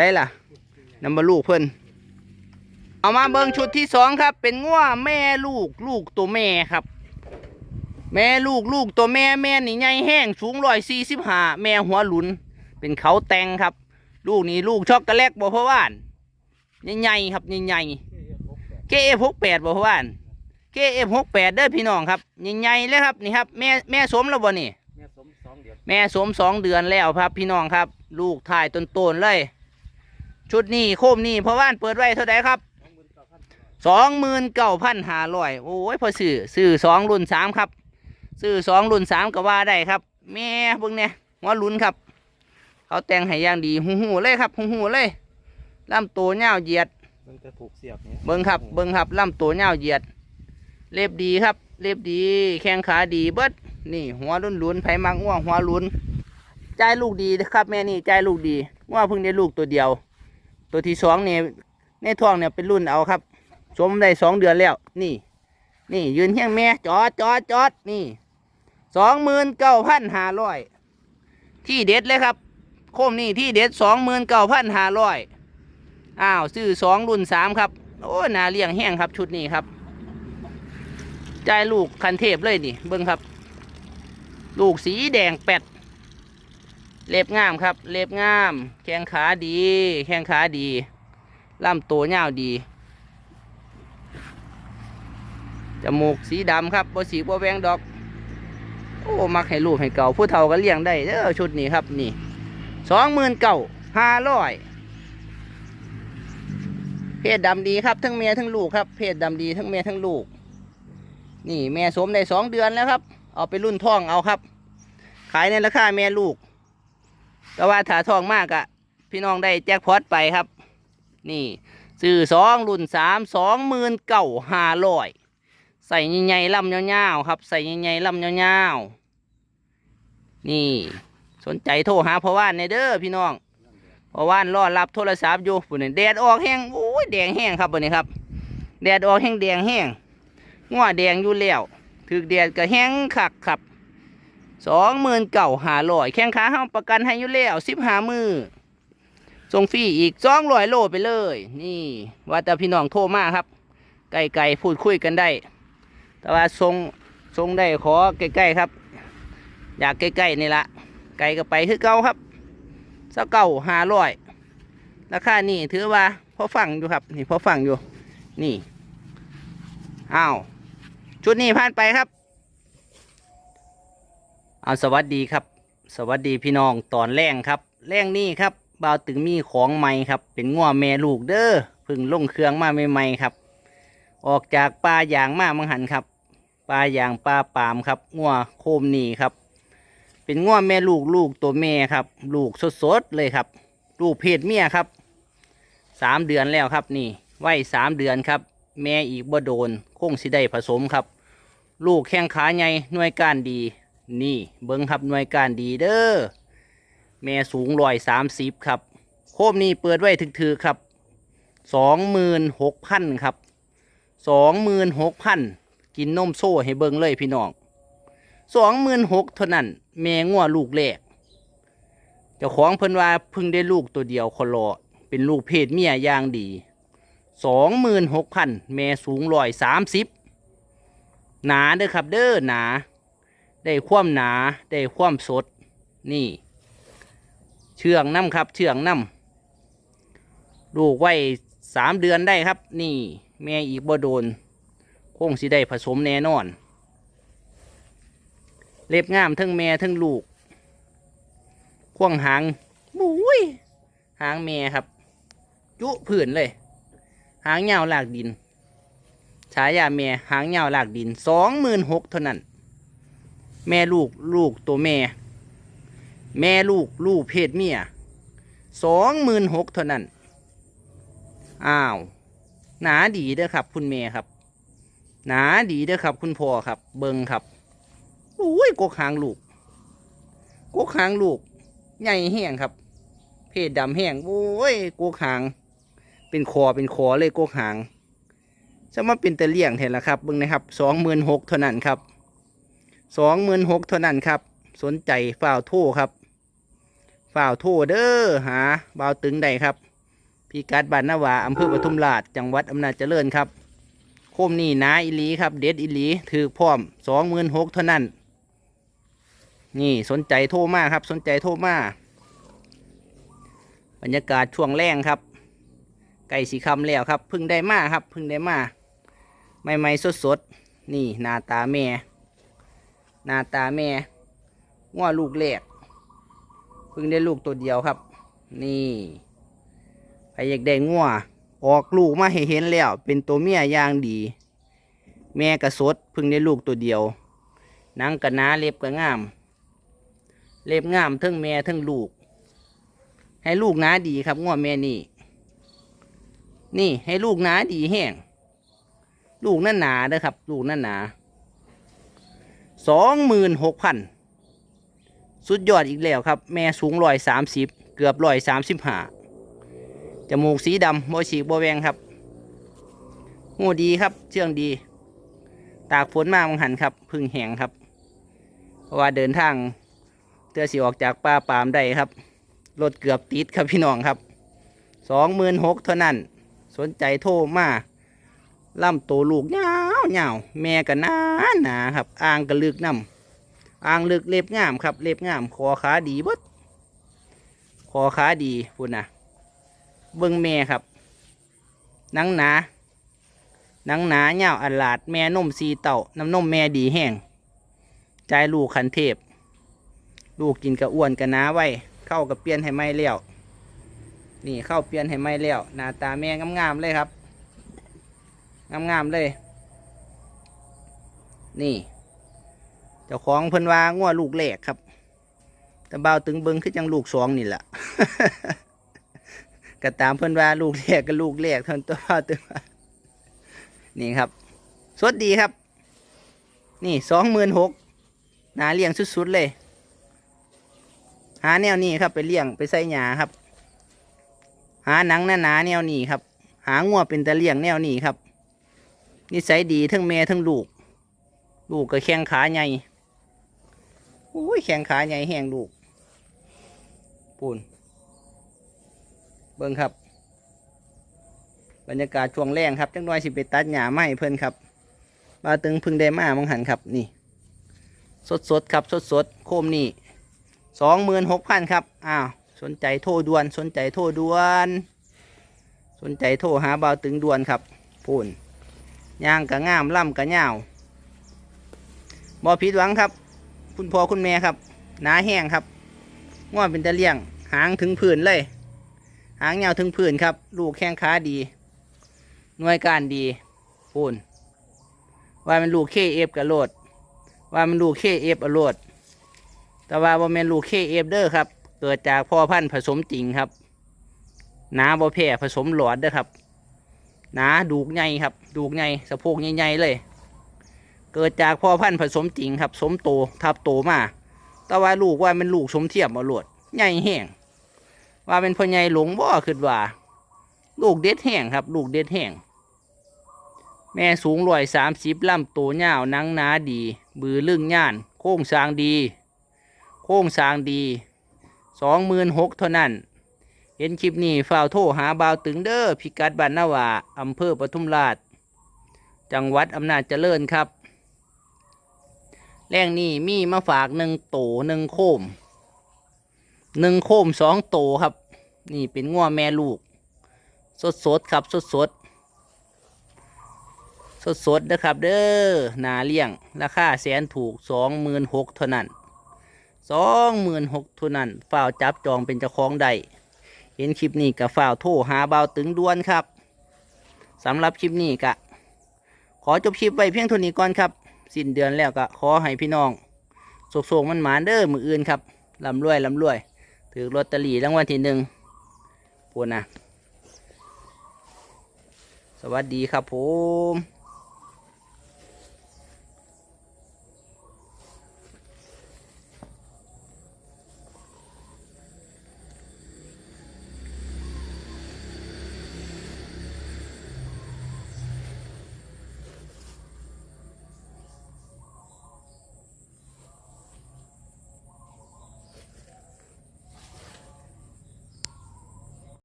ส่ล่ะนำมาลูกเพิ่นเอามาเบิ่งชุดที่สองครับ เป็นงัวแม่ลูกลูกตัวแม่ครับ แม่ลูกลูกตัวแม่แม่นี่ใหญ่แห้งสูงร้อยสี่สิบห้าแม่หัวหลุน เป็นเขาแตงครับ ลูกนี่ลูกช็อกโกแลตบ่เพราะว่านใหญ่ๆครับใหญ่ๆเกเอฟหกแปดบ่เพราะว่านเกเอฟหกแปดเด้อพี่น้องครับใหญ่ๆเลยครับนี่ครับแม่แม่สมแล้วบ่นี่แม่สมสองเดือนแม่สมสองเดือนแล้วครับพี่น้องครับ ลูกถ่ายต้นๆเลย ชุดนี้โคมนี่เพราะว่านเปิดไว้เท่าไหร่ครับสองหมื่นเก้าพันสองหมื่นเก้าพันห้าร้อยโอ้ยพอซื้อซื้อสองรุ่นสามครับ ซื้อสองรุ่นสามก็ว่าได้ครับ แม่เบิ่งเนี่ยหัวลุ้นครับ เขาแต่งให้อย่างดีหูหูๆเลยครับหูหูๆเลยลำตัวเงาวเหยียดมันจะถูกเสียบเนี่ยเบิ้งครับเบิ้งครับลำตัวเงาวเหยียด เล็บดีครับ เล็บดี แข้งขาดีเบิดนี่ หัวลุ้นลุ้นๆไผมักง่วงหัวลุ้นใจายลูกดีนะครับแม่นี่ใจายลูกดีว่าเพิ่งได้ลูกตัวเดียว ตัวที่สองเนี่ยในท้องเนี่ยเป็นรุ่นเอาครับ สมได้สองเดือนแล้ว นี่ นี่ยืนเฮียงแม่จอดจอดจอดนี่สองหมื่นเก้าพันห้าร้อยที่เด็ดเลยครับ โคมนี่ที่เด็ดสองหมื่นเก้าพันห้าร้อยอ้าวซื้อสองรุ่นสามครับ โอ้นาเลี้ยงแห้งครับชุดนี้ครับจ่ายลูกคันเทพเลยนี่ เบิ้งครับ ลูกสีแดงแปด เล็บงามครับ เล็บงาม แข้งขาดี แข้งขาดีลำตัวยาวดี จมูกสีดำครับบ่สีบ่แวงดอก โอ้ มักให้ลูกให้เก่า ผู้เฒ่าก็เลี้ยงได้เด้อชุดนี้ครับนี่สองหมื่นเก่าห้าร้อยเพศดำดีครับ ทั้งเมียทั้งลูกครับ เพศดำดีทั้งเมียทั้งลูก นี่แม่สมได้สองเดือนแล้วครับ เอาไปรุ่นท้องเอาครับ ขายในราคาแม่ลูก แต่ว่าถ้าท้องมากอะพี่น้องได้แจ็คพอตไปครับ นี่ซื้อสองรุ่นสามสองหมื่นเก่าห้าร้อยใส่ใหญ่ๆลำยาวๆครับ ใส่ใหญ่ๆลำยาวๆนี่ สนใจโทรหาพ่อว่านในเด้อพี่น้องพ่อว่านรอรับโทรศัพท์อยู่ปุ่นแดดออกแห้งโอ้ยแดงแห้งครับปุ่นนี้ครับ แดดออกแห้งแดงแห้งงัวแดงอยู่แล้วถึกแดดก็แห้งคักครับ สองหมื่นเก่าหาลอยแข้งขาห้าประกันให้อยู่แล้วสิบหามือส่งฟรีอีกสองร้อยโลไปเลย นี่ว่าแต่พี่น้องโทรมาครับ ไก่ๆพูดคุยกันได้ แต่ว่าทรงทรงได้ขอใกล้ๆครับ อยากใกล้ๆนี่ละไก่ก็ไปคือเก่าครับเส้าเก่าหาร้อยราคานี่ถือว่าพอฟังอยู่ครับ นี่พอฟังอยู่ นี่อ้าวชุดนี้ผ่านไปครับ เอาสวัสดีครับ สวัสดีพี่น้องตอนแรงครับแรงนี่ครับบ่าวตึงมีของใหม่ครับ เป็นง้วแม่ลูกเด้อพึ่งลงเครื่องมาใหม่ๆครับ ออกจากป่ายางมามังหันครับป่ายางป่าปามครับงัวโคมนี่ครับ เป็นงัวแม่ลูกลูกตัวแม่ครับ ลูกสดๆเลยครับ ลูกเพศเมียครับสามเดือนแล้วครับนี่ไว้สามเดือนครับ แม่อีกบ่โดน คงสิได้ผสมครับ ลูกแข้งขาใหญ่หน่วยการดี นี่เบิ้งครับหน่วยการดีเด้อแม่สูงร้อยสามสิบครับ โคมนี่เปิดไว้ถึกๆครับสองหมื่นหกพันครับสองหมื่นหกพันกินนมโซ่ให้เบิ่งเลยพี่น้องสองหมื่นหกเท่านั้น แม่งัวลูกแรกเจ้าของเพิ่นว่าเพิ่งได้ลูกตัวเดียวคนรอเป็นลูกเพศเมียย่างดีสองหมื่นหกพันแม่สูงร้อยสามสิบหนาเด้อครับเด้อหนา ได้ความหนาได้ความสดนี่ เชื่องน้ำครับ เชื่องน้ำลูกไว้สามเดือนได้ครับ นี่ แม่อีกบ่โดนคงสิได้ผสมแน่นอน เล็บงามทั้งแม่ทั้งลูกควงหางบุ้ยหางแม่ครับ จุผื่นเลย หางยาวลากดินฉายาแม่หางยาวลากดินสองหมื่นหกเท่านั้น แม่ลูกลูกตัวแม่ แม่ลูกลูกเพศเมียสองหมื่นหกเท่านั้น อ้าว หนาดีเด้อครับ คุณเมย์ครับ หนาดีเด้อครับ คุณพ่อครับ เบิงครับอุ้ยกกหางลูกกกหางลูก ใหญ่แห้งครับ เพศดำแห้งโอ้ยกกหาง เป็นคอเป็นคอเลยกกหางจะมาเป็นตะเลี่ยงแทนละครับเบิงนะครับสองหมื่นหกเท่านั้นครับ สองหมื่นหกเท่านั้นครับ สนใจฝ่าวโทครับฝ่าวโทเด้อหาบ่าวตึงใดครับพี่กัดบ้านนาวาอำเภอปทุมราชจังหวัดอำนาจเจริญครับ โคมนี่นาอิลีครับ เด็ดอิลีถือพร้อมสองหมื่นหกเท่านั้น นี่สนใจโทรมาครับ สนใจโทรมาบรรยากาศช่วงแรงครับ ไก่สีคำแล้วครับ พึ่งได้มาครับ พึ่งได้มาใหม่ๆสดๆ นี่หน้าตาแม่ หน้าตาแม่ง้อลูกแรกเพึ่งได้ลูกตัวเดียวครับ นี่ใครอยากได้ง้อออกลูกมาให้เห็นแล้ว เป็นตัวเมียย่างดี แม่กระสดเพึ่งได้ลูกตัวเดียวนังกระนาเล็บกระงาม เล็บงามทั้งแม่ทั้งลูก ให้ลูกหนาดีครับง้อแม่นี่ นี่ให้ลูกหนาดีแห้งลูกนั่นหนาเด้อครับ ลูกนั่นหนา สองหมื่นหกพันสุดยอดอีกแล้วครับ แม่สูงร้อยสามสิบเกือบร้อยสามสิบห้าจมูกสีดำโบฉีกโบแวงครับหูดีครับ เชื่องดี ตากฝนมาบังหันครับ พึ่งแหงครับ เพราะว่าเดินทางเตือสีออกจากป่าปามได้ครับ รถเกือบติดครับพี่น้องครับสองหมื่นหกเท่านั้น สนใจโทรมา ล่ำโตลูกเงาวเงาวแม่กันนาหนาครับอ่างกระลึกน้ำอ่างลึกเล็บงามครับ เล็บงาม คอขาดีบดคอขาดีพุ่นนะเบิ้งแม่ครับนังหนานังหนาเงาวอันลาดแม่นมสีเต่าน้ำนมแม่ดีแห้งใจลูกขันเทพ ลูกกินกระอ้วนกระน้าไว้ เข้ากับเปลี่ยนให้ไม่เลี้ยวนี่เข้าเปลี่ยนให้ไม่เลี้ยวหน้าตาแม่งามๆเลยครับ งามๆเลย นี่ เจ้าของเพิ่นว่างัวลูกแรกครับ แต่เบาตึงเบิงคือจังลูกสองนี่แหละก็ตามเพิ่นว่าลูกแรกก็ลูกแรกท่านั้นตัวเบาตึงนี่ครับ สดดีครับ นี่สองหมื่นหกนาเลี้ยงสุดๆเลย หาแนวนี้ครับไปเลี้ยงไปใส่หญ้าครับ หาหนังหนาๆแนวนี้ครับ หางัวเป็นตะเลี้ยงแนวนี้ครับ นิสัยดีทั้งแม่ทั้งลูก ลูกก็แข้งขาใหญ่โอ้ยแข้งขาใหญ่แห้งลูกปูนเบิ้งครับ บรรยากาศช่วงแรงครับจังน้อยสิไปตัดหญ้าไม้เพิ่นครับบาตึงพึ่งได้มามังหันครับนี่ สดสดๆครับสดสดๆโคมนี่สองหมื่นหกพันครับอ้าวสนใจโทรด่วน สนใจโทรด่วน สนใจโทรหาเบาวตึงด่วนครับพูน ย่างกะงามล่ำกะเงาวบอผิดหวังครับ คุณพ่อคุณแม่ครับหนาแห้งครับง่วเป็นตะเลี่ยง หางถึงผืนเลย หางเงาวถึงผืนครับ ลูกแข้งขาดี หน่วยการดีพูนว่ามันลูกเคเอฟกระโลด ว่ามันลูกเคเอฟอโลด แต่ว่าบ่แมนลูกเคเอฟเด้อครับ เกิดจากพ่อพันธุ์ผสมจริงครับหนาบ่แพร่ผสมหลอดเด้อครับ หนาดูกใหญ่ครับ ดูกใหญ่สะโพกใหญ่ๆเลย เกิดจากพ่อพันธุ์ผสมจริงครับ สมโตทับโตมาแต่ว่าลูกว่าเป็นลูกสมเทียมเอาโลดใหญ่แห้งว่าเป็นพ่อใหญ่หลงบ่คิดว่า ลูกเด็ดแห้งครับ ลูกเด็ดแห้งแม่สูงร้อยสามสิบลำโตยาหนังหนาดี บือลึงย่าน โค้งสร้างดี โค้งสร้างดีสองหมื่นหกเท่านั้น เห็นคลิปนี้ฝ่าวโทรหาบ่าวตึงเด้อพิกัดบ้านนาวาอำเภอปทุมราช จังหวัดอำนาจเจริญครับ แรงนี้มีมาฝากหนึ่งโตหนึ่งโคมหนึ่งโคมสองโตครับ นี่เป็นง้อแม่ลูก สดสดครับ สดสดสดสดนะครับ เด้อนาเลี้ยง ราคาแสนถูกสองหมื่นหกเท่านั้นสองหมื่นหกเท่านั้นฝ่าวจับจองเป็นเจ้าของได้ เห็นคลิปนี้กับฝ่าวโทรหาเบาตึงด่วนครับสำหรับคลิปนี้กะ ขอจบคลิปไว้เพียงเท่านี้ก่อนครับ สิ้นเดือนแล้วก็ขอให้พี่น้องโศกๆมันหมานเด้อมืออื่นครับลำรวยลำรวย ถือลอตเตอรี่รางวัลที่หนึ่งปวดนะ สวัสดีครับผม